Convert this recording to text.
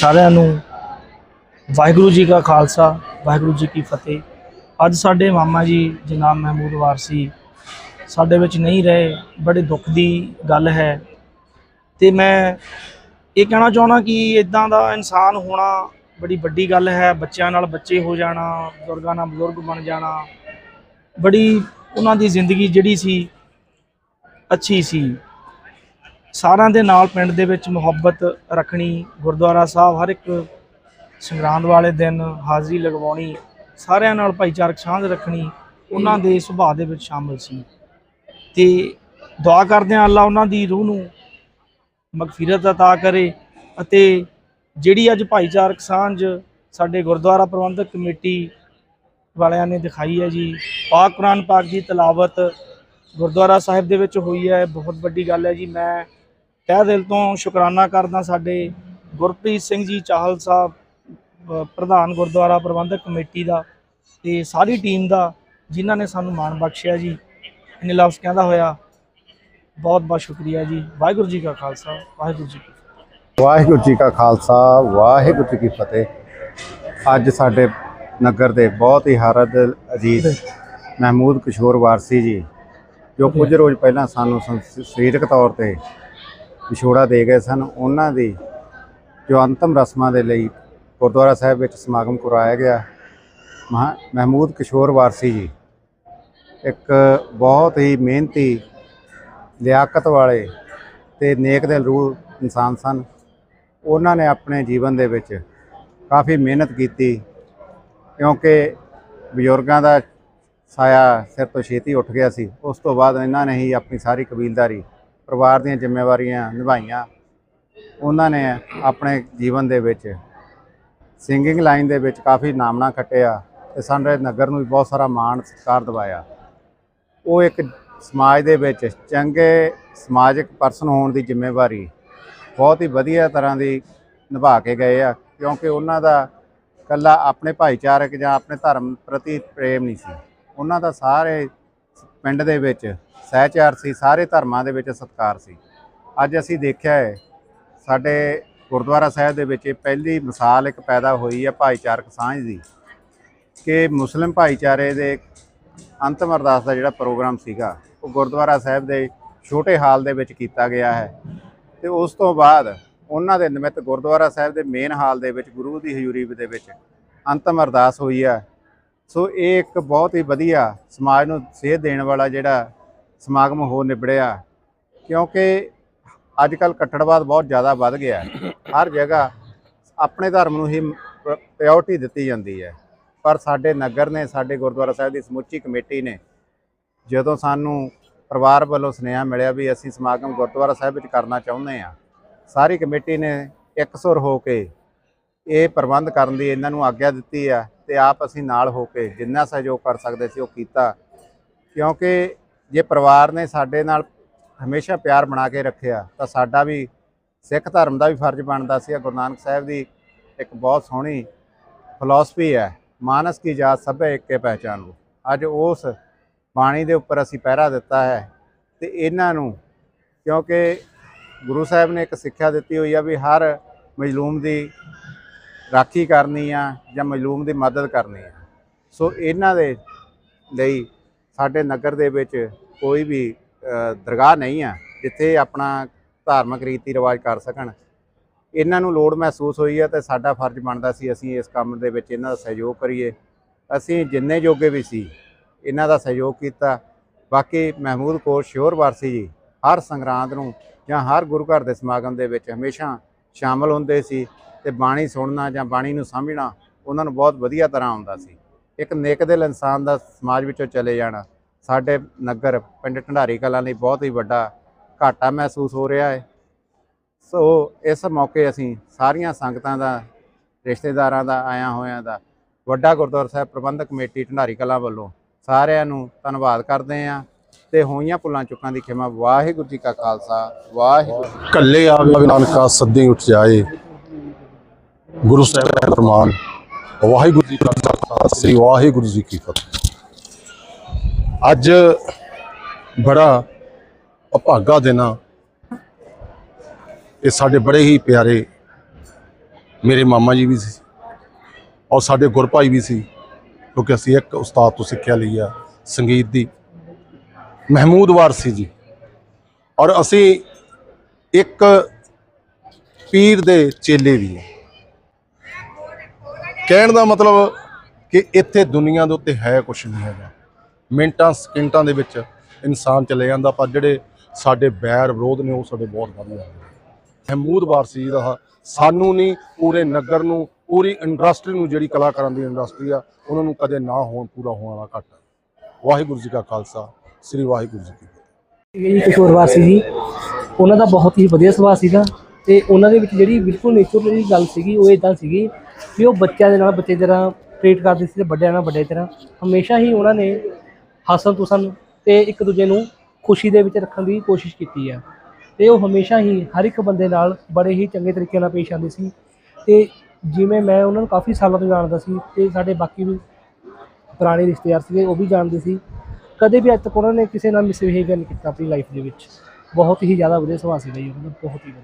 ਸਾਰਿਆਂ ਨੂੰ ਵਾਹਿਗੁਰੂ ਜੀ ਕਾ ਖਾਲਸਾ, ਵਾਹਿਗੁਰੂ ਜੀ ਕੀ ਫਤਿਹ। ਅੱਜ ਸਾਡੇ ਮਾਮਾ ਜੀ ਜਨਾਬ ਮਹਿਮੂਦ ਵਾਰਸੀ ਸਾਡੇ ਵਿੱਚ ਨਹੀਂ ਰਹੇ, ਬੜੇ ਦੁੱਖ ਦੀ ਗੱਲ ਹੈ। ਤੇ ਮੈਂ ਇਹ ਕਹਿਣਾ ਚਾਹੁੰਦਾ ਕਿ ਇਦਾਂ ਦਾ ਇਨਸਾਨ ਹੋਣਾ ਬੜੀ ਵੱਡੀ ਗੱਲ ਹੈ, ਬੱਚਿਆਂ ਨਾਲ ਬੱਚੇ ਹੋ ਜਾਣਾ, ਬਜ਼ੁਰਗਾਂ ਨਾਲ ਬਜ਼ੁਰਗ ਬਣ ਜਾਣਾ, ਬੜੀ ਉਹਨਾਂ ਦੀ ਜ਼ਿੰਦਗੀ ਜਿਹੜੀ ਸੀ ਅੱਛੀ ਸੀ। ਸਾਰਿਆਂ ਦੇ ਨਾਲ ਪਿੰਡ ਦੇ ਵਿੱਚ ਮੁਹੱਬਤ ਰੱਖਣੀ ਗੁਰਦੁਆਰਾ ਸਾਹਿਬ ਹਰ ਇੱਕ ਸੰਗਰਾਂਦ ਵਾਲੇ ਦਿਨ ਹਾਜ਼ਰੀ ਲਗਵਾਉਣੀ ਸਾਰਿਆਂ ਨਾਲ ਭਾਈਚਾਰਕ ਸਾਂਝ ਰੱਖਣੀ ਉਹਨਾਂ ਦੇ ਸੁਭਾਅ ਦੇ ਵਿੱਚ ਸ਼ਾਮਲ ਸੀ ਤੇ ਦੁਆ ਕਰਦੇ ਹਾਂ ਅੱਲਾ ਉਹਨਾਂ ਦੀ ਰੂਹ ਨੂੰ ਮਗਫਿਰਤ عطا ਕਰੇ ਅਤੇ ਜਿਹੜੀ ਅੱਜ ਭਾਈਚਾਰਕ ਸਾਂਝ ਸਾਡੇ ਗੁਰਦੁਆਰਾ ਪ੍ਰਬੰਧਕ ਕਮੇਟੀ ਵਾਲਿਆਂ ਨੇ ਦਿਖਾਈ ਹੈ ਜੀ ਪਾਕ ਕੁਰਾਨ ਪਾਕ ਦੀ ਤਲਾਵਤ ਗੁਰਦੁਆਰਾ ਸਾਹਿਬ ਦੇ ਵਿੱਚ ਹੋਈ ਹੈ ਬਹੁਤ ਵੱਡੀ ਗੱਲ ਹੈ ਜੀ ਮੈਂ ਤਹਿ ਦਿਲ ਤੋਂ ਸ਼ੁਕਰਾਨਾ ਕਰਦਾ ਸਾਡੇ ਗੁਰਪ੍ਰੀਤ ਸਿੰਘ ਜੀ ਚਾਹਲ ਸਾਹਿਬ ਪ੍ਰਧਾਨ ਗੁਰਦੁਆਰਾ ਪ੍ਰਬੰਧਕ ਕਮੇਟੀ ਦਾ ਤੇ ਸਾਰੀ ਟੀਮ ਦਾ ਜਿਨ੍ਹਾਂ ਨੇ ਸਾਨੂੰ ਮਾਣ ਬਖਸ਼ਿਆ ਜੀ। ਇਹਨੇ ਲਫ਼ਜ਼ ਕਹਿੰਦਾ ਹੋਇਆ। ਬਹੁਤ ਬਹੁਤ ਸ਼ੁਕਰੀਆ ਜੀ। ਵਾਹਿਗੁਰੂ ਜੀ ਕਾ ਖਾਲਸਾ ਵਾਹਿਗੁਰੂ ਜੀ ਕੀ ਫਤਿਹ। ਵਾਹਿਗੁਰੂ ਜੀ ਕਾ ਖਾਲਸਾ ਵਾਹਿਗੁਰੂ ਜੀ ਕੀ ਫਤਿਹ। ਅੱਜ ਸਾਡੇ ਨਗਰ ਦੇ ਬਹੁਤ ਹੀ ਹਰਦ ਅਜੀਜ਼ ਮਹਿਮੂਦ ਕਿਸ਼ੋਰ ਵਾਰਸੀ ਜੀ ਜੋ ਕੁਝ ਰੋਜ਼ ਪਹਿਲਾਂ ਸਾਨੂੰ ਸਰੀਰਕ ਤੌਰ ਤੇ ਵਿਛੋੜਾ ਦੇ ਗਏ ਸਨ। ਉਹਨਾਂ ਦੀ ਜੋ ਅੰਤਮ ਰਸਮਾਂ ਦੇ ਲਈ ਗੁਰਦੁਆਰਾ ਸਾਹਿਬ ਵਿੱਚ ਸਮਾਗਮ ਕਰਵਾਇਆ ਗਿਆ, ਮਹਾ ਮਹਿਮੂਦ ਕਿਸ਼ੋਰ ਵਾਰਸੀ ਜੀ, ਇੱਕ ਬਹੁਤ ਹੀ ਮਿਹਨਤੀ ਲਿਆਕਤ ਵਾਲੇ ਤੇ ਨੇਕ ਦਿਲ ਰੂਹ ਇਨਸਾਨ ਸਨ। ਉਹਨਾਂ ਨੇ ਆਪਣੇ ਜੀਵਨ ਦੇ ਵਿੱਚ ਕਾਫੀ ਮਿਹਨਤ ਕੀਤੀ ਕਿਉਂਕਿ ਬਜ਼ੁਰਗਾਂ ਦਾ ਸਾਇਆ ਸਿਰ ਤੋਂ ਛੇਤੀ ਉੱਠ ਗਿਆ ਸੀ। ਉਸ ਤੋਂ ਬਾਅਦ ਇਹਨਾਂ ਨੇ ਹੀ ਆਪਣੀ ਸਾਰੀ ਕਬੀਲਦਾਰੀ ਪਰਿਵਾਰ ਦੀਆਂ ਜ਼ਿੰਮੇਵਾਰੀਆਂ ਨਿਭਾਈਆਂ, ਉਹਨਾਂ ਨੇ ਆਪਣੇ ਜੀਵਨ ਦੇ ਵਿੱਚ ਸਿੰਗਿੰਗ ਲਾਈਨ ਦੇ ਵਿੱਚ ਕਾਫੀ ਨਾਮਣਾ ਖੱਟਿਆ ਤੇ ਸਾਡੇ ਨਗਰ ਨੂੰ ਵੀ ਬਹੁਤ ਸਾਰਾ ਮਾਣ, ਸਤਿਕਾਰ ਦਿਵਾਇਆ। ਉਹ ਇੱਕ ਸਮਾਜ ਦੇ ਵਿੱਚ ਚੰਗੇ ਸਮਾਜਿਕ ਪਰਸਨ ਹੋਣ ਦੀ ਜ਼ਿੰਮੇਵਾਰੀ ਬਹੁਤ ਹੀ ਵਧੀਆ ਤਰ੍ਹਾਂ ਦੀ ਨਿਭਾ ਕੇ ਗਏ ਆ, ਕਿਉਂਕਿ ਉਹਨਾਂ ਦਾ ਕੱਲਾ ਆਪਣੇ ਭਾਈਚਾਰਕ ਜਾਂ ਆਪਣੇ ਧਰਮ ਪ੍ਰਤੀ ਪ੍ਰੇਮ ਨਹੀਂ ਸੀ। ਉਹਨਾਂ ਦਾ ਸਾਰੇ ਪਿੰਡ ਦੇ ਵਿੱਚ ਸਹਿਚਾਰ ਸੀ, ਸਾਰੇ ਧਰਮਾਂ ਦੇ ਵਿੱਚ ਸਤਿਕਾਰ ਸੀ। ਅੱਜ ਅਸੀਂ ਦੇਖਿਆ ਹੈ, ਸਾਡੇ ਗੁਰਦੁਆਰਾ ਸਾਹਿਬ ਦੇ ਵਿੱਚ ਇਹ ਪਹਿਲੀ ਮਿਸਾਲ ਇੱਕ ਪੈਦਾ ਹੋਈ ਹੈ ਭਾਈਚਾਰਕ ਸਾਂਝ ਦੀ ਕਿ ਮੁਸਲਿਮ ਭਾਈਚਾਰੇ ਦੇ ਅੰਤਮ ਅਰਦਾਸ ਦਾ ਜਿਹੜਾ ਪ੍ਰੋਗਰਾਮ ਸੀਗਾ, ਉਹ ਗੁਰਦੁਆਰਾ ਸਾਹਿਬ ਦੇ ਛੋਟੇ ਹਾਲ ਦੇ ਵਿੱਚ ਕੀਤਾ ਗਿਆ ਹੈ। ਤੇ ਉਸ ਤੋਂ ਬਾਅਦ ਉਹਨਾਂ ਦੇ ਨਿਮਿਤ ਗੁਰਦੁਆਰਾ ਸਾਹਿਬ ਦੇ ਮੇਨ ਹਾਲ ਦੇ ਵਿੱਚ ਗੁਰੂ ਦੀ ਹਜ਼ੂਰੀ ਦੇ ਵਿੱਚ ਅੰਤਮ ਅਰਦਾਸ ਹੋਈ ਹੈ। ਸੋ ਇਹ ਇੱਕ ਬਹੁਤ ਹੀ ਵਧੀਆ ਸਮਾਜ ਨੂੰ ਸੇਧ ਦੇਣ ਵਾਲਾ ਜਿਹੜਾ ਸਮਾਗਮ ਹੋ ਨਿਬੜਿਆ, ਕਿਉਂਕਿ ਅੱਜ ਕੱਲ ਕੱਟੜਵਾਦ ਬਹੁਤ ਜ਼ਿਆਦਾ ਵੱਧ ਗਿਆ ਹਰ ਜਗ੍ਹਾ ਆਪਣੇ ਧਰਮ ਨੂੰ ਹੀ ਪ੍ਰਾਇੋਰਟੀ ਦਿੱਤੀ ਜਾਂਦੀ ਹੈ। ਪਰ ਸਾਡੇ ਨਗਰ ਨੇ, ਸਾਡੇ ਗੁਰਦੁਆਰਾ ਸਾਹਿਬ ਦੀ ਸਮੁੱਚੀ ਕਮੇਟੀ ਨੇ ਜਦੋਂ ਸਾਨੂੰ ਪਰਿਵਾਰ ਵੱਲੋਂ ਸੁਨੇਹਾ ਮਿਲਿਆ ਵੀ ਅਸੀਂ ਸਮਾਗਮ ਗੁਰਦੁਆਰਾ ਸਾਹਿਬ ਵਿੱਚ ਕਰਨਾ ਚਾਹੁੰਦੇ ਆ ਸਾਰੀ ਕਮੇਟੀ ਨੇ ਇਕਸੁਰ ਹੋ ਕੇ ਇਹ ਪ੍ਰਬੰਧ ਕਰਨ ਦੀ ਇਹਨਾਂ ਨੂੰ ਆਗਿਆ ਦਿੱਤੀ ਆ ਤੇ ਆਪ ਅਸੀਂ ਨਾਲ ਹੋ ਕੇ ਜਿੰਨਾ ਸਹਿਯੋਗ ਕਰ ਸਕਦੇ ਸੀ ਉਹ ਕੀਤਾ। ਕਿਉਂਕਿ ਜੇ ਪਰਿਵਾਰ ਨੇ ਸਾਡੇ ਨਾਲ ਹਮੇਸ਼ਾ ਪਿਆਰ ਬਣਾ ਕੇ ਰੱਖਿਆ, ਤਾਂ ਸਾਡਾ ਵੀ ਸਿੱਖ ਧਰਮ ਦਾ ਵੀ ਫਰਜ਼ ਬਣਦਾ ਸੀ। ਗੁਰੂ ਨਾਨਕ ਸਾਹਿਬ ਦੀ ਇੱਕ ਬਹੁਤ ਸੋਹਣੀ ਫਿਲਾਸਫੀ ਹੈ, ਮਾਨਸ ਕੀ ਜਾਤ ਸਭੇ ਇੱਕ ਕੇ ਪਹਿਚਾਨ ਲੋ ਅੱਜ ਉਸ ਬਾਣੀ ਦੇ ਉੱਪਰ ਅਸੀਂ ਪਹਿਰਾ ਦਿੱਤਾ ਹੈ ਤੇ ਇਹਨਾਂ ਨੂੰ, ਕਿਉਂਕਿ ਗੁਰੂ ਸਾਹਿਬ ਨੇ ਇੱਕ ਸਿੱਖਿਆ ਦਿੱਤੀ ਹੋਈ ਆ ਵੀ ਹਰ ਮਜਲੂਮ ਦੀ ਰਾਖੀ ਕਰਨੀ ਆ ਜਾਂ ਮਜਲੂਮ ਦੀ ਮਦਦ ਕਰਨੀ ਆ। ਸੋ ਇਹਨਾਂ ਦੇ ਲਈ ਸਾਡੇ ਨਗਰ ਦੇ ਵਿੱਚ ਕੋਈ ਵੀ ਦਰਗਾਹ ਨਹੀਂ ਆ ਜਿੱਥੇ ਆਪਣਾ ਧਾਰਮਿਕ ਰੀਤੀ ਰਿਵਾਜ ਕਰ ਸਕਣ। ਇਹਨਾਂ ਨੂੰ ਲੋੜ ਮਹਿਸੂਸ ਹੋਈ ਹੈ ਤੇ ਸਾਡਾ ਫਰਜ਼ ਬਣਦਾ ਸੀ ਅਸੀਂ ਇਸ ਕੰਮ ਦੇ ਵਿੱਚ ਇਹਨਾਂ ਦਾ ਸਹਿਯੋਗ ਕਰੀਏ। ਅਸੀਂ ਜਿੰਨੇ ਜੋਗੇ ਵੀ ਸੀ, ਇਹਨਾਂ ਦਾ ਸਹਿਯੋਗ ਕੀਤਾ। ਬਾਕੀ ਮਹਿਮੂਦ ਕੌਰ ਸ਼ੋਰ ਵਾਰਸੀ ਜੀ ਹਰ ਸੰਗਰਾਂਦ ਨੂੰ ਜਾਂ ਹਰ ਗੁਰੂ ਘਰ ਦੇ ਸਮਾਗਮ ਦੇ ਵਿੱਚ ਹਮੇਸ਼ਾ ਸ਼ਾਮਲ ਹੁੰਦੇ ਸੀ। ਤੇ ਬਾਣੀ ਸੁਣਨਾ ਜਾਂ ਬਾਣੀ ਨੂੰ ਸਮਝਣਾ ਉਹਨਾਂ ਨੂੰ ਬਹੁਤ ਵਧੀਆ ਤਰ੍ਹਾਂ ਆਉਂਦਾ ਸੀ। ਇੱਕ ਨੇਕ ਦਿਲ ਇਨਸਾਨ ਦਾ ਸਮਾਜ ਵਿੱਚੋਂ ਚਲੇ ਜਾਣਾ, ਸਾਡੇ ਨਗਰ ਪਿੰਡ ਢੰਡਾਰੀ ਕਲਾਂ ਲਈ ਬਹੁਤ ਹੀ ਵੱਡਾ ਘਾਟਾ ਮਹਿਸੂਸ ਹੋ ਰਿਹਾ ਹੈ। ਸੋ ਇਸ ਮੌਕੇ ਅਸੀਂ ਸਾਰੀਆਂ ਸੰਗਤਾਂ ਦਾ, ਰਿਸ਼ਤੇਦਾਰਾਂ ਦਾ, ਆਇਆ ਹੋਇਆਂ ਦਾ ਵੱਡਾ ਗੁਰਦੁਆਰਾ ਸਾਹਿਬ ਪ੍ਰਬੰਧਕ ਕਮੇਟੀ ਢੰਡਾਰੀ ਕਲਾਂ ਵੱਲੋਂ ਸਾਰਿਆਂ ਨੂੰ ਧੰਨਵਾਦ ਕਰਦੇ ਹਾਂ ਤੇ ਹੋਈਆਂ ਭੁੱਲਾਂ ਚੁੱਕਾਂ ਦੀ ਖਿਮਾ ਵਾਹਿਗੁਰੂ ਜੀ ਕਾ ਖਾਲਸਾ, ਵਾਹਿਗੁਰੂ ਕੱਲੇ ਆਵੇ ਨਾਨਕਾ ਸੱਦੀ ਉੱਠ ਜਾਏ। ਗੁਰੂ ਸਾਹਿਬ ਦਾ ਫਰਮਾਨ, ਵਾਹਿਗੁਰੂ ਜੀ ਕਾ ਖਾਲਸਾ, ਸ੍ਰੀ ਵਾਹਿਗੁਰੂ ਜੀ ਕੀ ਫਤਿਹ। ਅੱਜ ਬੜਾ ਅਭਾਗਾ ਦਿਨ ਆ। ਇਹ ਸਾਡੇ ਬੜੇ ਹੀ ਪਿਆਰੇ ਮੇਰੇ ਮਾਮਾ ਜੀ ਵੀ ਸੀ ਔਰ ਸਾਡੇ ਗੁਰਭਾਈ ਵੀ ਸੀ, ਕਿਉਂਕਿ ਅਸੀਂ ਇੱਕ ਉਸਤਾਦ ਤੋਂ ਸਿੱਖਿਆ ਲਈ ਆ, ਸੰਗੀਤ ਦੀ। ਮਹਿਮੂਦ ਵਾਰਸੀ ਜੀ। ਔਰ ਅਸੀਂ ਇੱਕ ਪੀਰ ਦੇ ਚੇਲੇ ਵੀ ਹਾਂ ਕਹਿਣ ਦਾ ਮਤਲਬ ਕਿ ਇੱਥੇ ਦੁਨੀਆ ਦੇ ਉੱਤੇ ਹੈ ਕੁਝ ਨਹੀਂ ਹੈਗਾ। ਮਿੰਟਾਂ, ਸਕਿੰਟਾਂ ਦੇ ਵਿੱਚ ਇਨਸਾਨ ਚਲੇ ਜਾਂਦਾ, ਪਰ ਜਿਹੜੇ ਸਾਡੇ ਬੈਰ ਵਿਰੋਧ ਨੇ, ਉਹ ਸਾਡੇ ਬਹੁਤ ਵਧੀਆ ਨੇ। ਮਹਿਮੂਦ ਵਾਰਸੀ ਜੀ ਦਾ ਸਾਨੂੰ ਨਹੀਂ, ਪੂਰੇ ਨਗਰ ਨੂੰ, ਪੂਰੀ ਇੰਡਸਟਰੀ ਨੂੰ ਜਿਹੜੀ ਕਲਾਕਾਰਾਂ ਦੀ ਇੰਡਸਟਰੀ ਆ, ਉਹਨਾਂ ਨੂੰ ਕਦੇ ਨਾ ਹੋਣ, ਪੂਰਾ ਹੋਣ ਵਾਲਾ ਘੱਟ। ਵਾਹਿਗੁਰੂ ਜੀ ਕਾ ਖਾਲਸਾ, ਸ੍ਰੀ ਵਾਹਿਗੁਰੂ ਜੀ ਕੀ ਫਤਿਹ। ਜੀ ਕਿਸ਼ੋਰ ਵਾਸੀ ਜੀ, ਉਹਨਾਂ ਦਾ ਬਹੁਤ ਹੀ ਵਧੀਆ ਸੁਭਾਅ ਸੀਗਾ ਤੇ ਉਹਨਾਂ ਦੇ ਵਿੱਚ ਜਿਹੜੀ ਬਿਲਕੁਲ ਨੇਚਰਲ ਜਿਹੜੀ ਗੱਲ ਸੀਗੀ, ਉਹ ਇਦਾਂ ਸੀਗੀ ਵੀ ਉਹ ਬੱਚਿਆਂ ਦੇ ਨਾਲ ਬੱਚੇ ਤਰ੍ਹਾਂ ਟ੍ਰੀਟ ਕਰਦੇ ਸੀ ਤੇ ਵੱਡਿਆਂ ਨਾਲ ਵੱਡੇ ਤਰ੍ਹਾਂ। ਹਮੇਸ਼ਾ ਹੀ ਉਹਨਾਂ ਨੇ ਹਸਨ ਤੁਸਨ ਤੇ ਇੱਕ ਦੂਜੇ ਨੂੰ ਖੁਸ਼ੀ ਦੇ ਵਿੱਚ ਰੱਖਣ ਦੀ ਕੋਸ਼ਿਸ਼ ਕੀਤੀ ਹੈ ਤੇ ਉਹ ਹਮੇਸ਼ਾ ਹੀ ਹਰ ਇੱਕ ਬੰਦੇ ਨਾਲ ਬੜੇ ਹੀ ਚੰਗੇ ਤਰੀਕੇ ਨਾਲ ਪੇਸ਼ ਆਉਂਦੇ ਸੀ। ਤੇ ਜਿਵੇਂ ਮੈਂ ਉਹਨਾਂ ਨੂੰ ਕਾਫੀ ਸਾਲਾਂ ਤੋਂ ਜਾਣਦਾ ਸੀ ਤੇ ਸਾਡੇ ਬਾਕੀ ਵੀ ਪੁਰਾਣੇ ਰਿਸ਼ਤੇਦਾਰ ਸੀਗੇ, ਉਹ ਵੀ ਜਾਣਦੇ ਸੀ। ਕਦੇ ਵੀ ਅੱਜ ਤੱਕ ਉਹਨਾਂ ਨੇ ਕਿਸੇ ਨਾਲ ਮਿਸਬਿਹੇਵੀਅਰ ਨਹੀਂ ਕੀਤਾ ਆਪਣੀ ਲਾਈਫ ਦੇ ਵਿੱਚ। ਬਹੁਤ ਹੀ ਜ਼ਿਆਦਾ ਵਧੀਆ ਸੁਭਾਅ ਸੀਗਾ ਜੀ, ਉਹਨਾਂ ਦਾ, ਬਹੁਤ ਹੀ ਵਧੀਆ।